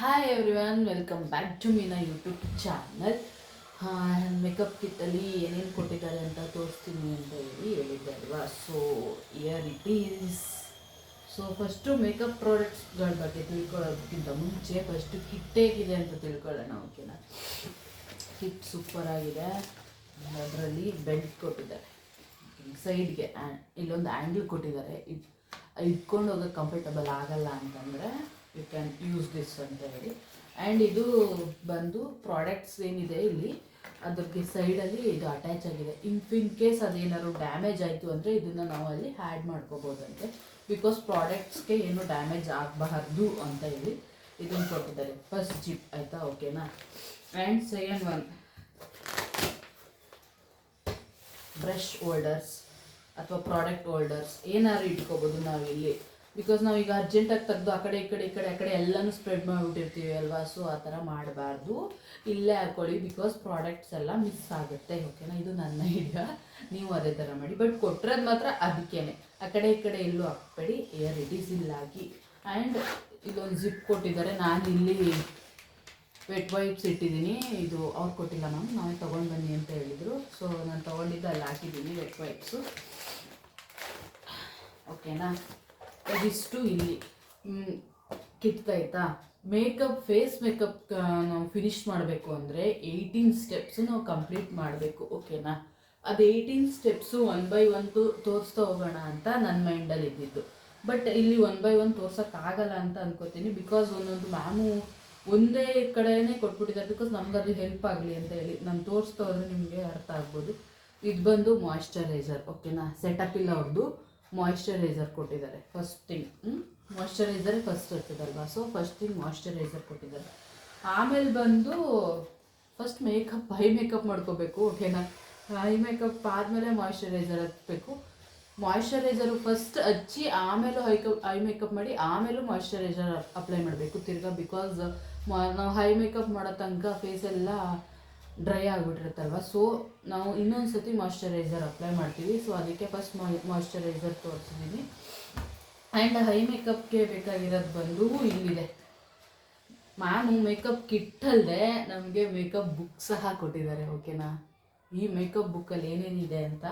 Hi everyone welcome back to Meena YouTube channel makeup ಕಿಟ್ಟಲ್ಲಿ ಏನೇನು ಕೊಟ್ಟಿದ್ದಾರೆ ಅಂತ ತೋರಿಸ್ತೀನಿ ಅಂತ ಹೇಳಿ ಹೇಳಿದ್ದೆ ಅಲ್ವಾ? So here it is so first makeup ಪ್ರಾಡಕ್ಟ್ಸ್ಗಳ ಬಗ್ಗೆ ತಿಳ್ಕೊಳ್ಳೋದಕ್ಕಿಂತ ಮುಂಚೆ ಫಸ್ಟು ಕಿಟ್ ಹೇಗಿದೆ ಅಂತ ತಿಳ್ಕೊಳ್ಳೋಣ ಓಕೆನಾ ಕಿಟ್ ಸೂಪರ್ ಆಗಿದೆ. ಅದರಲ್ಲಿ ಬೆಲ್ಟ್ ಕೊಟ್ಟಿದ್ದಾರೆ. ಸೈಡ್ಗೆ ಇಲ್ಲೊಂದು ಆ್ಯಂಗಲ್ ಕೊಟ್ಟಿದ್ದಾರೆ. ಇದು ಇಟ್ಕೊಂಡು ಹೋಗೋಕ್ಕೆ ಕಂಫರ್ಟಬಲ್ ಆಗಲ್ಲ ಅಂತಂದರೆ ಯು ಕ್ಯಾನ್ ಯೂಸ್ ದಿಸ್ ಅಂತ ಹೇಳಿ. ಆ್ಯಂಡ್ ಇದು ಬಂದು ಪ್ರಾಡಕ್ಟ್ಸ್ ಏನಿದೆ ಇಲ್ಲಿ, ಅದಕ್ಕೆ ಸೈಡಲ್ಲಿ ಇದು ಅಟ್ಯಾಚ್ ಆಗಿದೆ. ಇನ್ ಇನ್ ಕೇಸ್ ಅದೇನಾದ್ರು ಡ್ಯಾಮೇಜ್ ಆಯಿತು ಅಂದರೆ ಇದನ್ನು ನಾವು ಅಲ್ಲಿ ಆ್ಯಡ್ ಮಾಡ್ಕೋಬೋದಂತೆ ಬಿಕಾಸ್ ಪ್ರಾಡಕ್ಟ್ಸ್ಗೆ ಏನು ಡ್ಯಾಮೇಜ್ ಆಗಬಾರ್ದು ಅಂತ ಹೇಳಿ ಇದನ್ನು ಕೊಟ್ಟಿದ್ದಾರೆ. ಫಸ್ಟ್ ಜಿಪ್ ಆಯಿತಾ? ಓಕೆನಾ and second one brush holders ಅಥವಾ ಪ್ರಾಡಕ್ಟ್ ಹೋಲ್ಡರ್ಸ್ ಏನಾದ್ರು ಇಟ್ಕೋಬೋದು ನಾವು ಇಲ್ಲಿ ಬಿಕಾಸ್ ನಾವು ಈಗ ಅರ್ಜೆಂಟಾಗಿ ತೆಗೆದು ಆ ಕಡೆ, ಈ ಕಡೆ ಈ ಕಡೆ, ಆ ಕಡೆ ಎಲ್ಲನೂ ಸ್ಪ್ರೆಡ್ ಮಾಡಿಬಿಟ್ಟಿರ್ತೀವಿ ಅಲ್ವಾ? ಸೊ ಆ ಥರ ಮಾಡಬಾರ್ದು. ಇಲ್ಲೇ ಹಾಕೊಳ್ಳಿ ಬಿಕಾಸ್ ಪ್ರಾಡಕ್ಟ್ಸ್ ಎಲ್ಲ ಮಿಸ್ ಆಗುತ್ತೆ. ಓಕೆನಾ ಇದು ನನ್ನ ಈಗ ನೀವು ಅದೇ ಥರ ಮಾಡಿ. ಬಟ್ ಕೊಟ್ಟಿರೋದು ಮಾತ್ರ ಅದಕ್ಕೇನೆ ಆ ಕಡೆ, ಈ ಕಡೆ ಎಲ್ಲೂ ಹಾಕ್ಬೇಡಿ. ಏರ್ ಇಡೀಸ್ ಇಲ್ಲಾಗಿ ಆ್ಯಂಡ್ ಇಲ್ಲೊಂದು ಜಿಪ್ ಕೊಟ್ಟಿದ್ದಾರೆ. ನಾನು ಇಲ್ಲಿ ವೆಟ್ ವೈಪ್ಸ್ ಇಟ್ಟಿದ್ದೀನಿ. ಇದು ಅವ್ರು ಕೊಟ್ಟಿಲ್ಲ ಮ್ಯಾಮ್ ನಾವೇ ತೊಗೊಂಡು ಬನ್ನಿ ಅಂತ ಹೇಳಿದರು. ಸೊ ನಾನು ತೊಗೊಂಡಿದ್ದು ಅಲ್ಲಿ ಹಾಕಿದ್ದೀನಿ ವೆಟ್ ವೈಪ್ಸು ಓಕೆನಾ ಇದಿಷ್ಟು ಇಲ್ಲಿ ಮ್, ಕಿತ್ತಾಯ್ತಾ ಮೇಕಪ್ ಫೇಸ್ ಮೇಕಪ್ ನಾವು ಫಿನಿಶ್ ಮಾಡಬೇಕು ಅಂದರೆ ಏಯ್ಟೀನ್ ಸ್ಟೆಪ್ಸು ನಾವು ಕಂಪ್ಲೀಟ್ ಮಾಡಬೇಕು ಓಕೆನಾ ಅದು eighteen steps one by one ತೋರಿಸ್ತಾ ಹೋಗೋಣ ಅಂತ ನನ್ನ ಮೈಂಡಲ್ಲಿ ಇದ್ದಿದ್ದು. ಬಟ್ ಇಲ್ಲಿ ಒನ್ ಬೈ ಒನ್ ತೋರ್ಸೋಕ್ಕಾಗಲ್ಲ ಅಂತ ಅನ್ಕೋತೀನಿ ಬಿಕಾಸ್ ಒಂದೊಂದು ಮ್ಯಾಮು ಒಂದೇ ಕಡೆನೇ ಕೊಟ್ಬಿಟ್ಟಿದ್ದಾರೆ ಬಿಕಾಸ್ ನಮ್ಗೆ ಅದು ಹೆಲ್ಪ್ ಆಗಲಿ ಅಂತ ಹೇಳಿ. ನಾನು ತೋರಿಸ್ತಾ ಹೋದ್ರೆ ನಿಮಗೆ ಅರ್ಥ ಆಗ್ಬೋದು. ಇದು ಬಂದು ಮಾಯಿಶ್ಚರೈಸರ್ ಓಕೆನಾ ಸೆಟಪ್ ಇಲ್ಲ ಅವ್ರದ್ದು ಮಾಯ್ಶ್ಚರೈಸರ್ ಕೊಟ್ಟಿದ್ದಾರೆ. ಫಸ್ಟ್ ಥಿಂಗ್ ಮಾಯ್ಶ್ಚರೈಸರ್ ಫಸ್ಟ್ ಇರ್ತದಲ್ವಾ? ಸೊ ಫಸ್ಟ್ ಥಿಂಗ್ ಮಾಯ್ಶ್ಚರೈಸರ್ ಕೊಟ್ಟಿದ್ದಾರೆ. ಆಮೇಲೆ ಬಂದು ಫಸ್ಟ್ ಮೇಕಪ್ ಹೈ ಮೇಕಪ್ ಮಾಡ್ಕೋಬೇಕು ಓಕೆನಾ ಹೈ ಮೇಕಪ್ ಆದಮೇಲೆ ಮಾಯಿಶ್ಚರೈಸರ್ ಹಚ್ಚಬೇಕು ಮಾಯ್ಶ್ಚರೈಸರು ಫಸ್ಟ್ ಹಚ್ಚಿ, ಆಮೇಲೆ ಹೈ ಕಪ್ ಹೈ ಮೇಕಪ್ ಮಾಡಿ, ಆಮೇಲೂ ಮಾಯಿಶ್ಚರೈಸರ್ ಅಪ್ಲೈ ಮಾಡಬೇಕು ತಿರ್ಗಾ ಬಿಕಾಸ್ ನಾವು ಹೈ ಮೇಕಪ್ ಮಾಡೋ ತನಕ ಫೇಸೆಲ್ಲ ಡ್ರೈ ಆಗಿಬಿಟ್ಟಿರುತ್ತಲ್ವ? ಸೊ ನಾವು ಇನ್ನೊಂದು ಸತಿ ಮಾಯ್ಶ್ಚರೈಸರ್ ಅಪ್ಲೈ ಮಾಡ್ತೀವಿ. ಸೊ ಅದಕ್ಕೆ ಫಸ್ಟ್ ಮಾಯ್ಶ್ಚರೈಸರ್ ತೋರಿಸಿದ್ದೀನಿ ಆ್ಯಂಡ್ ಹೈ ಮೇಕಪ್ಗೆ ಬೇಕಾಗಿರೋದು ಬಂದು ಇಲ್ಲಿದೆ. ಮ್ಯಾಮ್ ಮೇಕಪ್ ಕಿಟ್ ಅಲ್ಲದೆ ನಮಗೆ ಮೇಕಪ್ ಬುಕ್ ಸಹ ಕೊಟ್ಟಿದ್ದಾರೆ ಓಕೆನಾ ಈ ಮೇಕಪ್ ಬುಕ್ಕಲ್ಲಿ ಏನೇನಿದೆ ಅಂತ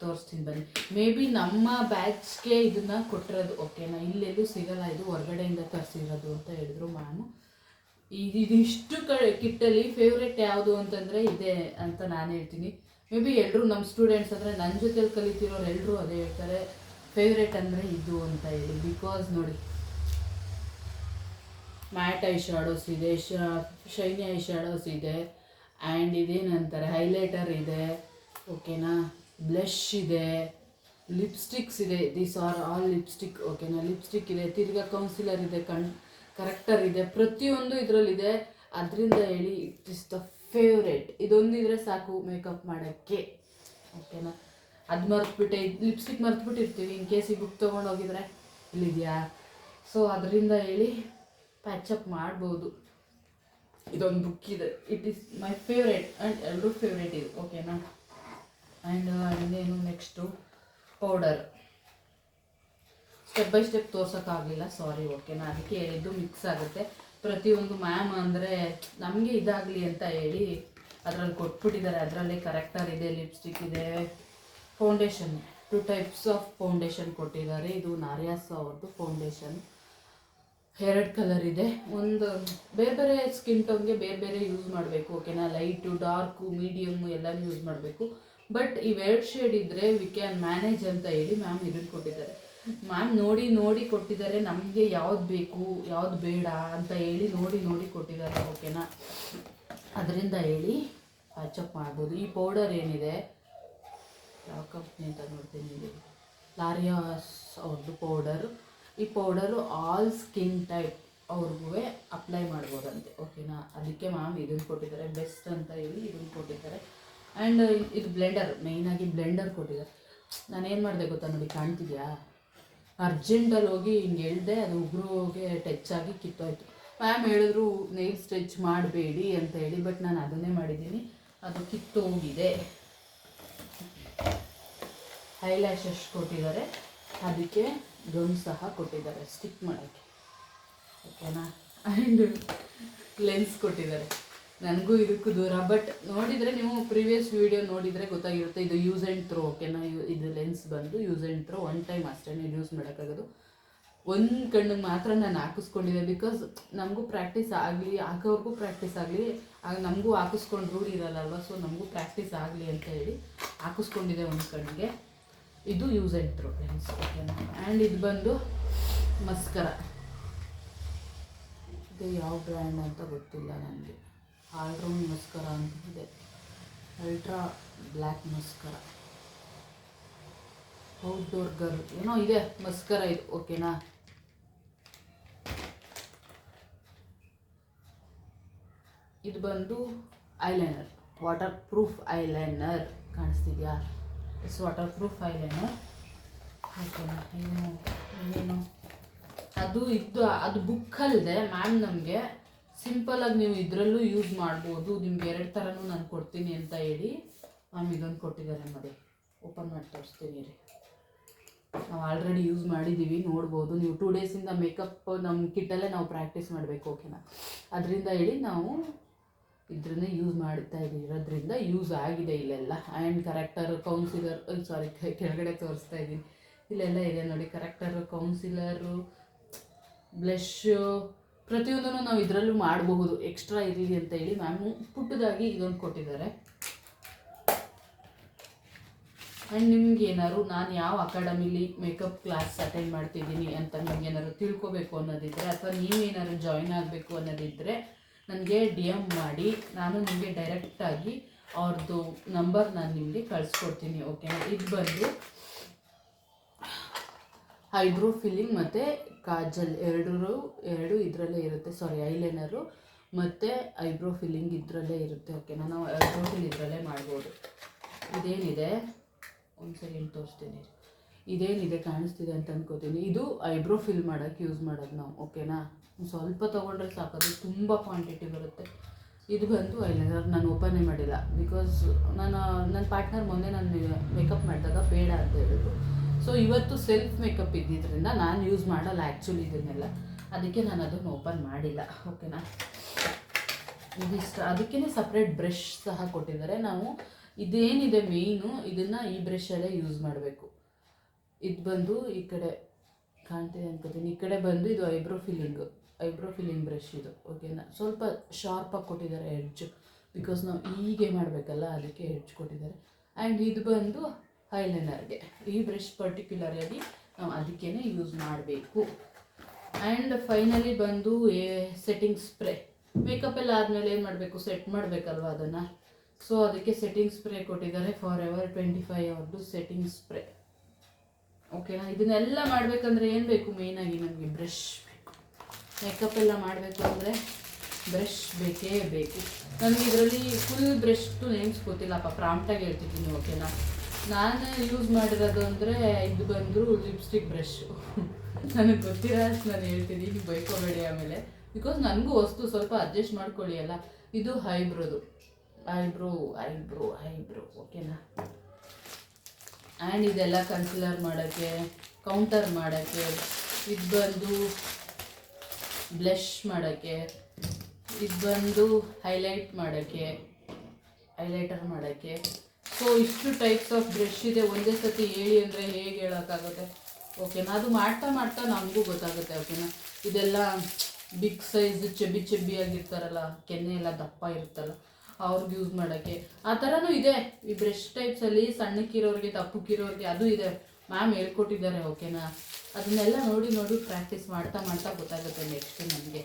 ತೋರಿಸ್ತೀನಿ ಬನ್ನಿ. ಮೇ ಬಿ ನಮ್ಮ ಬ್ಯಾಚ್ಗೆ ಇದನ್ನು ಕೊಟ್ಟಿರೋದು ಓಕೆನಾ ಇಲ್ಲೆಲ್ಲೂ ಸಿಗಲ್ಲ, ಇದು ಹೊರಗಡೆಯಿಂದ ತರಿಸಿರೋದು ಅಂತ ಹೇಳಿದ್ರು ಮ್ಯಾಮು ಇದು ಇದಿಷ್ಟು ಕಡೆ ಕಿಟ್ಟಲ್ಲಿ ಫೇವ್ರೆಟ್ ಯಾವುದು ಅಂತಂದರೆ ಇದೆ ಅಂತ ನಾನು ಹೇಳ್ತೀನಿ. ಮೇ ಬಿ ಎಲ್ಲರೂ ನಮ್ಮ ಸ್ಟೂಡೆಂಟ್ಸ್ ಅಂದರೆ ನನ್ನ ಜೊತೆಲಿ ಕಲಿತಿರೋರು ಎಲ್ಲರೂ ಅದೇ ಹೇಳ್ತಾರೆ ಫೇವ್ರೇಟ್ ಅಂದರೆ ಇದು ಅಂತ ಹೇಳಿ. ಬಿಕಾಸ್ ನೋಡಿ ಮ್ಯಾಟ್ ಐ ಶಾಡೋಸ್ ಇದೆ ಶೈನಿ ಐ ಶಾಡೋಸ್ ಇದೆ ಆ್ಯಂಡ್ ಇದೇನಂತಾರೆ ಹೈಲೈಟರ್ ಇದೆ ಓಕೆನಾ ಬ್ಲಷ್ ಇದೆ ಲಿಪ್ಸ್ಟಿಕ್ಸ್ ಇದೆ. ದಿಸ್ ಆರ್ ಆಲ್ ಲಿಪ್ಸ್ಟಿಕ್ ಓಕೆನಾ ಲಿಪ್ಸ್ಟಿಕ್ ಇದೆ, ತಿರ್ಗಾ ಕೌನ್ಸಿಲರ್ ಇದೆ, ಕಣ್ ಕರೆಕ್ಟರ್ ಇದೆ. ಪ್ರತಿಯೊಂದು ಇದರಲ್ಲಿದೆ. ಅದರಿಂದ ಹೇಳಿ ಇಟ್ ಇಸ್ ದ ಫೇವ್ರೇಟ್ ಇದೊಂದಿದ್ರೆ ಸಾಕು ಮೇಕಪ್ ಮಾಡೋಕ್ಕೆ. ಓಕೆನಾ ಅದು ಮರೆತ್ಬಿಟ್ಟೆ. ಲಿಪ್ಸ್ಟಿಕ್ ಮರೆತ್ಬಿಟ್ಟಿರ್ತೀವಿ. ಇನ್ ಕೇಸ್ ಈ ಬುಕ್ ತೊಗೊಂಡು ಹೋಗಿದ್ರೆ ಇಲ್ಲಿದೆಯಾ? ಸೊ ಅದರಿಂದ ಹೇಳಿ ಪ್ಯಾಚಪ್ ಮಾಡ್ಬೋದು. ಇದೊಂದು ಬುಕ್ ಇದೆ. It is my favourite and ಎಲ್ಲರೂ ಫೇವ್ರೇಟ್ ಇದು ಓಕೆನಾ ಆ್ಯಂಡ್ ಇನ್ನೇನು next powder step by step ತೋರ್ಸೋಕ್ಕಾಗಲಿಲ್ಲ. Sorry ಓಕೆನಾ ಅದಕ್ಕೆ ಹೇಳಿದ್ದು ಮಿಕ್ಸ್ ಆಗುತ್ತೆ. ಪ್ರತಿಯೊಂದು ಮ್ಯಾಮ್ ಅಂದರೆ ನಮಗೆ ಇದಾಗಲಿ ಅಂತ ಹೇಳಿ ಅದರಲ್ಲಿ ಕೊಟ್ಬಿಟ್ಟಿದ್ದಾರೆ. ಅದರಲ್ಲಿ ಕರೆಕ್ಟರ್ ಇದೆ ಲಿಪ್ಸ್ಟಿಕ್ ಇದೆ foundation two types of foundation ಕೊಟ್ಟಿದ್ದಾರೆ. ಇದು ನಾರಿಯಾಸ್ ಅವ್ರದ್ದು ಫೌಂಡೇಶನ್ ಎರಡು ಕಲರ್ ಇದೆ. ಒಂದು ಬೇರೆ ಬೇರೆ ಸ್ಕಿನ್ ಟೋನ್ಗೆ ಬೇರೆ ಬೇರೆ ಯೂಸ್ ಮಾಡಬೇಕು ಓಕೆನಾ ಲೈಟು ಡಾರ್ಕು ಮೀಡಿಯಮ್ಮು ಎಲ್ಲನೂ ಯೂಸ್ ಮಾಡಬೇಕು. ಬಟ್ ಇವೆರಡು ಶೇಡ್ ಇದ್ದರೆ ವಿ ಕ್ಯಾನ್ ಮ್ಯಾನೇಜ್ ಅಂತ ಹೇಳಿ ಮ್ಯಾಮ್ ಇದನ್ನು ಕೊಟ್ಟಿದ್ದಾರೆ. ಮ್ಯಾಮ್ ನೋಡಿ ನೋಡಿ ಕೊಟ್ಟಿದ್ದಾರೆ. ನಮಗೆ ಯಾವ್ದು ಬೇಕು, ಯಾವ್ದು ಬೇಡ ಅಂತ ಹೇಳಿ ನೋಡಿ ನೋಡಿ ಕೊಟ್ಟಿದ್ದಾರೆ. ಓಕೆನಾ? ಅದರಿಂದ ಹೇಳಿ ಪ್ಯಾಚಪ್ ಮಾಡ್ಬೋದು. ಈ ಪೌಡರ್ ಏನಿದೆ? ಯಾವ ಕಂಪ್ನಿ ಅಂತ ನೋಡ್ತೀನಿ ಲಾರಿಯಾಸ್ ಅವ್ರದ್ದು ಪೌಡರು ಈ ಪೌಡರು ಆಲ್ ಸ್ಕಿನ್ ಟೈಪ್ ಅವ್ರಿಗೂ ಅಪ್ಲೈ ಮಾಡ್ಬೋದಂತೆ. ಓಕೆನಾ? ಅದಕ್ಕೆ ಮ್ಯಾಮ್ ಇದನ್ನು ಕೊಟ್ಟಿದ್ದಾರೆ. ಬೆಸ್ಟ್ ಅಂತ ಹೇಳಿ ಇದನ್ನು ಕೊಟ್ಟಿದ್ದಾರೆ. ಆ್ಯಂಡ್ ಇದು ಬ್ಲೆಂಡರ್ ಮೇಯ್ನಾಗಿ ಬ್ಲೆಂಡರ್ ಕೊಟ್ಟಿದ್ದಾರೆ. ನಾನೇನು ಮಾಡಿದೆ ಗೊತ್ತಾ ನೋಡಿ, ಕಾಣ್ತಿದ್ಯಾ? ಅರ್ಜೆಂಟಲ್ಲಿ ಹೋಗಿ ಹಿಂಗೆ ಹೇಳಿದೆ, ಅದು ಉಗುರುಗೆ ಟಚ್ ಆಗಿ ಕಿತ್ತೋಯ್ತು. ಮ್ಯಾಮ್ ಹೇಳಿದ್ರು ನೈಲ್ ಸ್ಟಿಚ್ ಮಾಡಬೇಡಿ ಅಂತ ಹೇಳಿ ಬಟ್ ನಾನು ಅದನ್ನೇ ಮಾಡಿದ್ದೀನಿ. ಅದು ಕಿತ್ತು ಕಿತ್ತೋಗಿದೆ ಹೈಲ್ಯಾಶಸ್ ಕೊಟ್ಟಿದ್ದಾರೆ. ಅದಕ್ಕೆ ಗಮ್ ಸಹ ಕೊಟ್ಟಿದ್ದಾರೆ ಸ್ಟಿಕ್ ಮಾಡೋಕ್ಕೆ. ಓಕೆನಾ ಆ್ಯಂಡ್ ಲೆನ್ಸ್ ಕೊಟ್ಟಿದ್ದಾರೆ. ನನಗೂ ಇದಕ್ಕೂ ದೂರ. ಬಟ್ ನೋಡಿದರೆ ನೀವು ಪ್ರೀವಿಯಸ್ ವಿಡಿಯೋ ನೋಡಿದರೆ ಗೊತ್ತಾಗಿರುತ್ತೆ, ಇದು ಯೂಸ್ ಆ್ಯಂಡ್ ಥ್ರೋ ಓಕೆನಾ ಇದು ಲೆನ್ಸ್ ಬಂದು use and throw one time ಅಷ್ಟೇ ಯೂಸ್ ಮಾಡೋಕ್ಕಾಗೋದು. ಒಂದು ಕಣ್ಣಿಗೆ ಮಾತ್ರ ನಾನು ಹಾಕಿಸ್ಕೊಂಡಿದ್ದೆ ಬಿಕಾಸ್ ನಮಗೂ ಪ್ರಾಕ್ಟೀಸ್ ಆಗಲಿ, ಹಾಕೋವ್ರಿಗೂ ಪ್ರಾಕ್ಟೀಸ್ ಆಗಲಿ, ಆಗ ನಮಗೂ ಹಾಕಿಸ್ಕೊಂಡು ರೂಢಿ ಇರಲ್ಲ ಅಲ್ವಾ ಸೊ ನಮಗೂ ಪ್ರಾಕ್ಟೀಸ್ ಆಗಲಿ ಅಂತ ಹೇಳಿ ಹಾಕಿಸ್ಕೊಂಡಿದ್ದೆ ಒಂದು ಕಣ್ಣಿಗೆ. ಇದು ಯೂಸ್ ಆ್ಯಂಡ್ ಥ್ರೋ ಲೆನ್ಸ್ ಓಕೆನಾ ಆ್ಯಂಡ್ ಇದು ಬಂದು ಮಸ್ಕರ. ಇದು ಯಾವ ಬ್ರ್ಯಾಂಡ್ ಅಂತ ಗೊತ್ತಿಲ್ಲ ನನಗೆ. ಆಲ್ರೌಂಡ್ ಮಸ್ಕರ ಅಂತ ಇದೆ ಅಲ್ಟ್ರಾ ಬ್ಲ್ಯಾಕ್ ಮಸ್ಕರ. ಔಟ್ಡೋರ್ ಗರ್ ಏನೋ ಇದೆ, ಮಸ್ಕರ ಇದು, ಓಕೆನಾ? ಇದು ಬಂದು ಐಲೈನರ್ ವಾಟರ್ ಪ್ರೂಫ್ ಐಲೈನರ್ ಕಾಣಿಸ್ತಿದ್ಯಾ? ಇಟ್ಸ್ ವಾಟರ್ ಪ್ರೂಫ್ ಐಲೈನರ್ ಓಕೆನಾ, ಏನು ಏನು ಅದು ಇದ್ದು ಅದು ಬುಕ್ ಅಲ್ಲದೆ ಮ್ಯಾಮ್ ನಮಗೆ ಸಿಂಪಲಾಗಿ ನೀವು ಇದರಲ್ಲೂ ಯೂಸ್ ಮಾಡ್ಬೋದು. ನಿಮ್ಗೆ ಎರಡು ಥರನೂ ನಾನು ಕೊಡ್ತೀನಿ ಅಂತ ಹೇಳಿ ಇದೊಂದು ಕೊಟ್ಟಿದ್ದಾರೆ ನೋಡಿ ಓಪನ್ ಮಾಡಿ ತೋರಿಸ್ತೀನಿ ರೀ. ನಾವು ಆಲ್ರೆಡಿ ಯೂಸ್ ಮಾಡಿದ್ದೀವಿ ನೋಡ್ಬೋದು. ನೀವು ಟೂ ಡೇಸಿಂದ ಮೇಕಪ್ ನಮ್ಮ ಕಿಟ್ಟಲ್ಲೇ ನಾವು ಪ್ರಾಕ್ಟೀಸ್ ಮಾಡಬೇಕು ಓಕೆನಾ ಅದರಿಂದ ಹೇಳಿ ನಾವು ಇದ್ರನ್ನೇ ಯೂಸ್ ಮಾಡ್ತಾ ಇರೋದ್ರಿಂದ ಯೂಸ್ ಆಗಿದೆ ಇಲ್ಲೆಲ್ಲ. ಆ್ಯಂಡ್ ಕರೆಕ್ಟರ್ ಕೌನ್ಸಿಲರ್ ಸಾರಿ ಕೆಳಗಡೆ ತೋರಿಸ್ತಾ ಇದ್ದೀನಿ. ಇಲ್ಲೆಲ್ಲ ಇದೆ ನೋಡಿ ಕರೆಕ್ಟರು ಕೌನ್ಸಿಲರು ಬ್ಲಷು ಪ್ರತಿಯೊಂದನ್ನು ನಾವು ಇದರಲ್ಲೂ ಮಾಡಬಹುದು. ಎಕ್ಸ್ಟ್ರಾ ಇರಲಿ ಅಂತ ಹೇಳಿ ಮ್ಯಾಮು ಪುಟ್ಟದಾಗಿ ಇದೊಂದು ಕೊಟ್ಟಿದ್ದಾರೆ. ಆ್ಯಂಡ್ ನಿಮ್ಗೆ ಏನಾದ್ರು, ನಾನು ಯಾವ ಅಕಾಡೆಮಿಲಿ ಮೇಕಪ್ ಕ್ಲಾಸ್ ಅಟೆಂಡ್ ಮಾಡ್ತಿದ್ದೀನಿ ಅಂತ ನಿಮ್ಗೆ ಏನಾದ್ರು ತಿಳ್ಕೊಬೇಕು ಅನ್ನೋದಿದ್ರೆ, ಅಥವಾ ನೀವೇನಾದ್ರು ಜಾಯಿನ್ ಆಗಬೇಕು ಅನ್ನೋದಿದ್ದರೆ ನನಗೆ ಡಿ ಎಂ ಮಾಡಿ, ನಾನು ನಿಮಗೆ ಡೈರೆಕ್ಟಾಗಿ ಅವ್ರದ್ದು ನಂಬರ್ ನಾನು ನಿಮಗೆ ಕಳಿಸ್ಕೊಡ್ತೀನಿ ಓಕೆನಾ ಇದು ಬಂದು ಐಬ್ರೋ ಫಿಲ್ಲಿಂಗ್ ಮತ್ತು ಕಾಜಲ್ ಎರಡೂ ಎರಡು ಇದರಲ್ಲೇ ಇರುತ್ತೆ. ಸಾರಿ ಐಲೈನರು ಮತ್ತು ಐಬ್ರೋ ಫಿಲ್ಲಿಂಗ್ ಇದರಲ್ಲೇ ಇರುತ್ತೆ. ಓಕೆನಾ ನಾವು ಐಬ್ರೋ ಫಿಲ್ ಇದರಲ್ಲೇ ಮಾಡ್ಬೋದು. ಇದೇನಿದೆ? ಒಂದು ಸೆಕೆಂಡ್ ತೋರಿಸ್ತೀನಿ. ಇದೇನಿದೆ ಕಾಣಿಸ್ತಿದೆ ಅಂತ ಅನ್ಕೋತೀನಿ. ಇದು ಐಬ್ರೋ ಫಿಲ್ ಮಾಡೋಕ್ಕೆ ಯೂಸ್ ಮಾಡೋದು ನಾವು ಓಕೆನಾ ಸ್ವಲ್ಪ ತೊಗೊಂಡ್ರೆ ಸಾಕದು ತುಂಬ ಕ್ವಾಂಟಿಟಿ ಬರುತ್ತೆ. ಇದು ಬಂದು ಐಲೈನರ್, ನಾನು ಓಪನೇ ಮಾಡಿಲ್ಲ. ಬಿಕಾಸ್ ನಾನು, ನನ್ನ ಪಾರ್ಟ್ನರ್ ಮೊನ್ನೆ ನಾನು ಮೇಕಪ್ ಮಾಡಿದಾಗ ಬೇಡ ಅಂತ ಹೇಳಿದ್ರು. ಸೊ ಇವತ್ತು ಸೆಲ್ಫ್ ಮೇಕಪ್ ಇದ್ದಿದ್ದರಿಂದ ನಾನು ಯೂಸ್ ಮಾಡಲ್ಲ ಆ್ಯಕ್ಚುಲಿ ಇದನ್ನೆಲ್ಲ. ಅದಕ್ಕೆ ನಾನು ಅದನ್ನು ಓಪನ್ ಮಾಡಿಲ್ಲ. ಓಕೆನಾ ಇದಿಷ್ಟ ಅದಕ್ಕೇ ಸಪ್ರೇಟ್ ಬ್ರಷ್ ಸಹ ಕೊಟ್ಟಿದ್ದಾರೆ. ನಾವು ಇದೇನಿದೆ ಮೇಯ್ನು ಇದನ್ನು ಈ ಬ್ರಷಲ್ಲೇ ಯೂಸ್ ಮಾಡಬೇಕು. ಇದು ಬಂದು ಈ ಕಡೆ ಕಾಣ್ತೀನಿ ಅನ್ಕೋತೀನಿ. ಈ ಕಡೆ ಬಂದು ಇದು eyebrow filling eyebrow filling brush ಇದು. ಓಕೆನಾ ಸ್ವಲ್ಪ ಶಾರ್ಪಾಗಿ ಕೊಟ್ಟಿದ್ದಾರೆ ಎಡ್ಜ್ ಬಿಕಾಸ್ ನಾವು ಹೀಗೆ ಮಾಡಬೇಕಲ್ಲ, ಅದಕ್ಕೆ ಎಡ್ಜ್ ಕೊಟ್ಟಿದ್ದಾರೆ. ಆ್ಯಂಡ್ ಇದು ಬಂದು ಐಲೈನರ್ಗೆ ಈ ಬ್ರಷ್ ಪರ್ಟಿಕ್ಯುಲರಾಗಿ ನಾವು ಅದಕ್ಕೇ ಯೂಸ್ ಮಾಡಬೇಕು. ಆ್ಯಂಡ್ ಫೈನಲಿ ಬಂದು ಸೆಟ್ಟಿಂಗ್ ಸ್ಪ್ರೇ ಮೇಕಪ್ ಎಲ್ಲ ಆದಮೇಲೆ ಏನು ಮಾಡಬೇಕು? ಸೆಟ್ ಮಾಡಬೇಕಲ್ವ ಅದನ್ನು? ಸೊ ಅದಕ್ಕೆ ಸೆಟ್ಟಿಂಗ್ ಸ್ಪ್ರೇ ಕೊಟ್ಟಿದ್ದಾರೆ ಫಾರ್ ಎವರ್ ಟ್ವೆಂಟಿ ಫೈವ್ ಅವರ್ದು ಸೆಟ್ಟಿಂಗ್ ಸ್ಪ್ರೇ ಓಕೆನಾ ಇದನ್ನೆಲ್ಲ ಮಾಡಬೇಕಂದ್ರೆ ಏನು ಬೇಕು ಮೇಯ್ನಾಗಿ ನಮಗೆ? ಬ್ರಷ್ ಮೇಕಪ್ ಎಲ್ಲ ಮಾಡಬೇಕು ಅಂದರೆ ಬ್ರಷ್ ಬೇಕೇ ಬೇಕು. ನನಗೆ ಇದರಲ್ಲಿ ಫುಲ್ ಬ್ರಷ್ದು ನೇಮ್ಸ್ ಗೊತ್ತಿಲ್ಲಪ್ಪ ಪ್ರಾಂಪ್ಟಾಗಿ ಹೇಳ್ತಿದ್ದೀನಿ ಓಕೆನಾ ನಾನು ಯೂಸ್ ಮಾಡಿರೋದು ಅಂದರೆ ಇದು ಬಂದು ಲಿಪ್ಸ್ಟಿಕ್ ಬ್ರಷ್ಷು ನನಗೆ ಗೊತ್ತಿರೋ ಅಷ್ಟು ನಾನು ಹೇಳ್ತೀನಿ ನೀವು ಬೈಕೋಬೇಡಿ ಆಮೇಲೆ. ಬಿಕಾಸ್ ನನಗೂ ವಸ್ತು ಸ್ವಲ್ಪ ಅಡ್ಜಸ್ಟ್ ಮಾಡ್ಕೊಳ್ಳಿ ಅಲ್ಲ. ಇದು ಹೈಬ್ರೋದು. ಐಬ್ರೋ ಐಬ್ರೋ ಐಬ್ರೋ ಓಕೆನಾ? ಆ್ಯಂಡ್ ಇದೆಲ್ಲ ಕನ್ಸಿಲರ್ ಮಾಡೋಕ್ಕೆ ಕೌಂಟರ್ ಮಾಡೋಕ್ಕೆ, ಇದು ಬಂದು ಬ್ಲಷ್ ಮಾಡೋಕ್ಕೆ, ಇದು ಬಂದು ಹೈಲೈಟ್ ಮಾಡೋಕ್ಕೆ ಹೈಲೈಟರ್ ಮಾಡೋಕ್ಕೆ ಸೊ ಇಷ್ಟು ಟೈಪ್ಸ್ ಆಫ್ ಬ್ರಷ್ ಇದೆ. ಒಂದೇ ಸತಿ ಹೇಳಿ ಅಂದರೆ ಹೇಗೆ ಹೇಳೋಕ್ಕಾಗುತ್ತೆ? ಓಕೆನಾ ಅದು ಮಾಡ್ತಾ ಮಾಡ್ತಾ ನಮಗೂ ಗೊತ್ತಾಗುತ್ತೆ ಓಕೆನಾ ಇದೆಲ್ಲ ಬಿಗ್ ಸೈಜ್ ಚೆಬ್ಬಿ ಚಬ್ಬಿ ಆಗಿರ್ತಾರಲ್ಲ, ಕೆನ್ನೆ ಎಲ್ಲ ದಪ್ಪ ಇರುತ್ತಲ್ಲ, ಅವ್ರಿಗೆ ಯೂಸ್ ಮಾಡೋಕ್ಕೆ. ಆ ಥರನೂ ಇದೆ. ಈ ಬ್ರಷ್ ಟೈಪ್ಸಲ್ಲಿ ಸಣ್ಣಕ್ಕಿರೋರಿಗೆ ದಪ್ಪಕ್ಕಿರೋರಿಗೆ ಅದು ಇದೆ. ಮ್ಯಾಮ್ ಹೇಳ್ಕೊಟ್ಟಿದ್ದಾರೆ ಓಕೆನಾ ಅದನ್ನೆಲ್ಲ ನೋಡಿ ನೋಡಿ ಪ್ರಾಕ್ಟೀಸ್ ಮಾಡ್ತಾ ಮಾಡ್ತಾ ಗೊತ್ತಾಗುತ್ತೆ ನೆಕ್ಸ್ಟ್ ನಮಗೆ.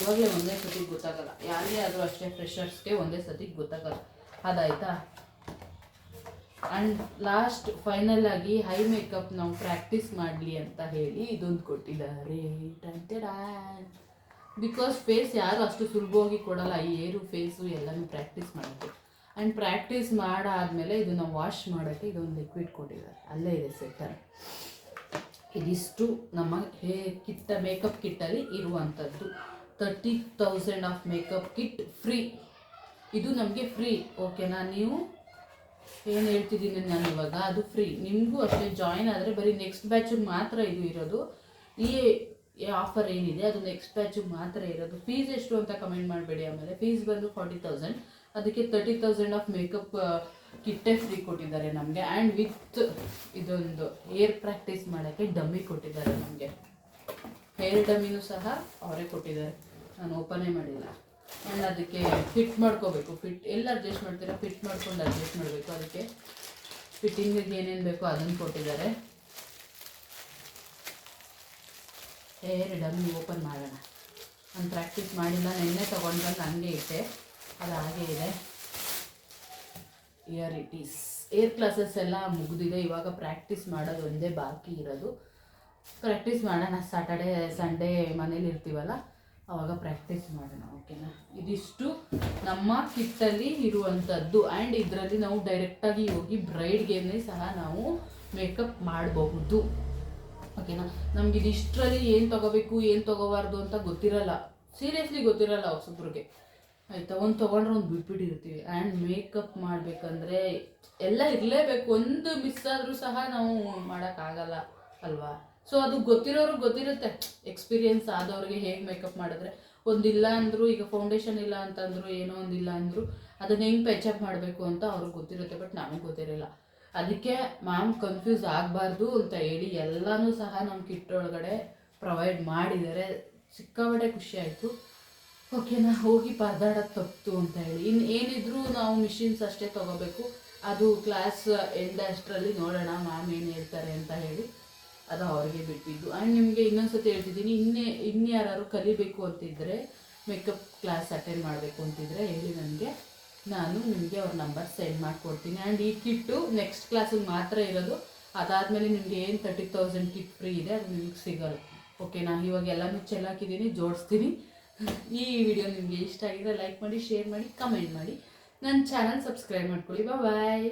ಇವಾಗಲೇ ಒಂದೇ ಸತಿ ಗೊತ್ತಾಗಲ್ಲ. ಯಾರೇ ಆದರೂ ಅಷ್ಟೇ ಫ್ರೆಷರ್ಸ್ಗೆ ಒಂದೇ ಸತಿಗೆ ಗೊತ್ತಾಗಲ್ಲ. ಅದಾಯ್ತಾ? ಆ್ಯಂಡ್ ಲಾಸ್ಟ್ ಫೈನಲ್ ಆಗಿ ಹೈ ಮೇಕಪ್ ನಾವು ಪ್ರಾಕ್ಟೀಸ್ ಮಾಡಲಿ ಅಂತ ಹೇಳಿ ಇದೊಂದು ಕೊಟ್ಟಿದ್ದಾರೆ. ಬಿಕಾಸ್ ಫೇಸ್ ಯಾರು ಅಷ್ಟು ಸುಲಭವಾಗಿ ಕೊಡಲ್ಲ, ಈ ಏರು ಫೇಸು ಎಲ್ಲನೂ ಪ್ರಾಕ್ಟೀಸ್ ಮಾಡೋಕ್ಕೆ ಆ್ಯಂಡ್ ಪ್ರಾಕ್ಟೀಸ್ ಮಾಡಾದಮೇಲೆ ಇದನ್ನು ವಾಶ್ ಮಾಡೋಕ್ಕೆ ಇದೊಂದು ಲಿಕ್ವಿಡ್ ಕೊಟ್ಟಿದ್ದಾರೆ. ಅಲ್ಲೇ ಇದೆ ಸೆಟ್ಟರ್ ಇದಿಷ್ಟು ನಮ್ಮ ಹೇ ಕಿಟ್ಟ ಮೇಕಪ್ ಕಿಟ್ಟಲ್ಲಿ ಇರುವಂಥದ್ದು thirty thousand of makeup kit free ಇದು ನಮಗೆ ಫ್ರೀ ಓಕೆನಾ ನೀವು ಏನು ಹೇಳ್ತಿದ್ದೀನಿ ನಾನು ಇವಾಗ? ಅದು ಫ್ರೀ ನಿಮಗೂ ಅಷ್ಟೇ ಜಾಯಿನ್ ಆದರೆ ಬರೀ ನೆಕ್ಸ್ಟ್ ಬ್ಯಾಚಿಗೆ ಮಾತ್ರ ಇದು ಇರೋದು. ಈ ಆಫರ್ ಏನಿದೆ, ಅದು ನೆಕ್ಸ್ಟ್ ಬ್ಯಾಚಿಗೆ ಮಾತ್ರ ಇರೋದು. ಫೀಸ್ ಎಷ್ಟು ಅಂತ ಕಮೆಂಟ್ ಮಾಡಬೇಡಿ ಆಮೇಲೆ. ಫೀಸ್ ಬಂದು ಫಾರ್ಟಿ ತೌಸಂಡ್ ಅದಕ್ಕೆ ತರ್ಟಿ ತೌಸಂಡ್ ಆಫ್ ಮೇಕಪ್ ಕಿಟ್ಟೆ ಫ್ರೀ ಕೊಟ್ಟಿದ್ದಾರೆ ನಮಗೆ. ಆ್ಯಂಡ್ ವಿತ್ ಇದೊಂದು ಏರ್ ಪ್ರಾಕ್ಟೀಸ್ ಮಾಡೋಕ್ಕೆ ಡಮ್ಮಿ ಕೊಟ್ಟಿದ್ದಾರೆ ನಮಗೆ. ಹೇರ್ ಡಮ್ಮಿನೂ ಸಹ ಅವರೇ ಕೊಟ್ಟಿದ್ದಾರೆ. ನಾನು ಓಪನೇ ಮಾಡಿಲ್ಲ. ಆ್ಯಂಡ್ ಅದಕ್ಕೆ ಫಿಟ್ ಮಾಡ್ಕೋಬೇಕು. ಫಿಟ್ ಎಲ್ಲ ಅಡ್ಜಸ್ಟ್ ಮಾಡ್ತೀರಾ ಫಿಟ್ ಮಾಡ್ಕೊಂಡು ಅಡ್ಜಸ್ಟ್ ಮಾಡಬೇಕು. ಅದಕ್ಕೆ ಫಿಟ್ಟಿಂಗಿಗೆ ಏನೇನು ಬೇಕೋ ಅದನ್ನು ಕೊಟ್ಟಿದ್ದಾರೆ. ಏರ್ ಡಮ್ಮಿ ಓಪನ್ ಮಾಡೋಣ. ನಾನು ಪ್ರಾಕ್ಟೀಸ್ ಮಾಡಿಲ್ಲ, ನಿನ್ನೆ ತೊಗೊಂಡು ಹಂಗೆ ಇಟ್ಟೆ. ಅದು ಹಾಗೆ ಇದೆ. Here it is hair classes ಎಲ್ಲ ಮುಗಿದಿದೆ. ಇವಾಗ ಪ್ರಾಕ್ಟೀಸ್ ಮಾಡೋದು ಒಂದೇ ಬಾಕಿ ಇರೋದು. ಪ್ರಾಕ್ಟೀಸ್ ಮಾಡೋಣ. ಸಾಟರ್ಡೇ ಸಂಡೇ ಮನೇಲಿ ಇರ್ತೀವಲ್ಲ? ಅವಾಗ ಪ್ರಾಕ್ಟೀಸ್ ಮಾಡೋಣ ಓಕೆನಾ ಇದಿಷ್ಟು ನಮ್ಮ ಕಿಟ್ಟಲ್ಲಿ ಇರುವಂಥದ್ದು ಆ್ಯಂಡ್ ಇದರಲ್ಲಿ ನಾವು ಡೈರೆಕ್ಟಾಗಿ ಹೋಗಿ ಬ್ರೈಡ್ಗೇನೆ ಸಹ ನಾವು ಮೇಕಪ್ ಮಾಡಬಹುದು. ಓಕೆನಾ ನಮ್ಗೆ ಇದಿಷ್ಟರಲ್ಲಿ ಏನು ತಗೋಬೇಕು, ಏನು ತೊಗೋಬಾರ್ದು ಅಂತ ಗೊತ್ತಿರಲ್ಲ. ಸೀರಿಯಸ್ಲಿ ಗೊತ್ತಿರಲ್ಲ ಹೊಸಬ್ರಿಗೆ. ಆಯಿತಾ? ಒಂದು ತೊಗೊಂಡ್ರೆ ಒಂದು ಬಿಟ್ಬಿಟ್ಟಿರ್ತೀವಿ. ಆ್ಯಂಡ್ ಮೇಕಪ್ ಮಾಡಬೇಕಂದ್ರೆ ಎಲ್ಲ ಇರಲೇಬೇಕು. ಒಂದು ಮಿಸ್ ಆದರೂ ಸಹ ನಾವು ಮಾಡೋಕ್ಕಾಗಲ್ಲ, ಅಲ್ವಾ? ಸೊ ಅದು ಗೊತ್ತಿರೋರು ಗೊತ್ತಿರುತ್ತೆ. ಎಕ್ಸ್ಪೀರಿಯನ್ಸ್ ಆದವ್ರಿಗೆ ಹೇಗೆ ಮೇಕಪ್ ಮಾಡಿದ್ರೆ. ಒಂದಿಲ್ಲ ಅಂದರು, ಈಗ ಫೌಂಡೇಶನ್ ಇಲ್ಲ ಅಂತಂದ್ರು, ಏನೋ ಒಂದಿಲ್ಲ ಅಂದರು, ಅದನ್ನ ಹೆಂಗೆ ಪೆಚಪ್ ಮಾಡಬೇಕು ಅಂತ ಅವ್ರಿಗೆ ಗೊತ್ತಿರುತ್ತೆ ಬಟ್ ನಮಗೆ ಗೊತ್ತಿರಲಿಲ್ಲ ಅದಕ್ಕೆ ಮ್ಯಾಮ್ ಕನ್ಫ್ಯೂಸ್ ಆಗಬಾರ್ದು ಅಂತ ಹೇಳಿ ಎಲ್ಲನೂ ಸಹ ನಮ್ಮ ಕಿಟ್ ಒಳಗಡೆ ಪ್ರೊವೈಡ್ ಮಾಡಿದ್ದಾರೆ. ಸಿಕ್ಕಾಪಟ್ಟೆ ಖುಷಿ ಆಯಿತು. ಓಕೆನಾ ಹೋಗಿ ಪರದಾಡೋದು ತಪ್ಪಿತು ಅಂತ ಹೇಳಿ. ಇನ್ನು ಏನಿದ್ರು ನಾವು ಮಿಷಿನ್ಸ್ ಅಷ್ಟೇ ತೊಗೋಬೇಕು. ಅದು ಕ್ಲಾಸ್ ಎಂಡ್ ಅಷ್ಟರಲ್ಲಿ ನೋಡೋಣ ಮ್ಯಾಮ್ ಏನು ಹೇಳ್ತಾರೆ ಅಂತ ಹೇಳಿ. ಅದು ಅವರಿಗೆ ಬಿಟ್ಟಿದ್ದು. ಆ್ಯಂಡ್ ನಿಮಗೆ ಇನ್ನೊಂದ್ಸತಿ ಹೇಳ್ತಿದ್ದೀನಿ, ಇನ್ನೇ ಇನ್ಯಾರು ಕಲಿಬೇಕು ಅಂತಿದ್ದರೆ ಮೇಕಪ್ ಕ್ಲಾಸ್ ಅಟೆಂಡ್ ಮಾಡಬೇಕು ಅಂತಿದ್ರೆ ಹೇಳಿ ನನಗೆ. ನಾನು ನಿಮಗೆ ಅವ್ರ ನಂಬರ್ ಸೆಂಡ್ ಮಾಡಿಕೊಡ್ತೀನಿ. ಆ್ಯಂಡ್ ಈ ಕಿಟ್ಟು ನೆಕ್ಸ್ಟ್ ಕ್ಲಾಸಿಗೆ ಮಾತ್ರ ಇರೋದು, ಅದಾದಮೇಲೆ ನಿಮಗೆ ಏನು ತರ್ಟಿ ತೌಸಂಡ್ ಕಿಟ್ ಫ್ರೀ ಇದೆ, ಅದು ನಿಮಗೆ ಸಿಗಲ್ಲ. ಓಕೆ ನಾನು ಇವಾಗ ಎಲ್ಲನೂ ಚೆಲ್ಲಾಕಿದ್ದೀನಿ, ಜೋಡಿಸ್ತೀನಿ. ಈ ವಿಡಿಯೋ ನಿಮಗೆ ಇಷ್ಟ ಆಗಿದ್ರೆ ಲೈಕ್ ಮಾಡಿ ಶೇರ್ ಮಾಡಿ ಕಮೆಂಟ್ ಮಾಡಿ. ನನ್ನ ಚಾನಲ್ ಸಬ್ಸ್ಕ್ರೈಬ್ ಮಾಡ್ಕೊಳ್ಳಿ. ಬಾಯ್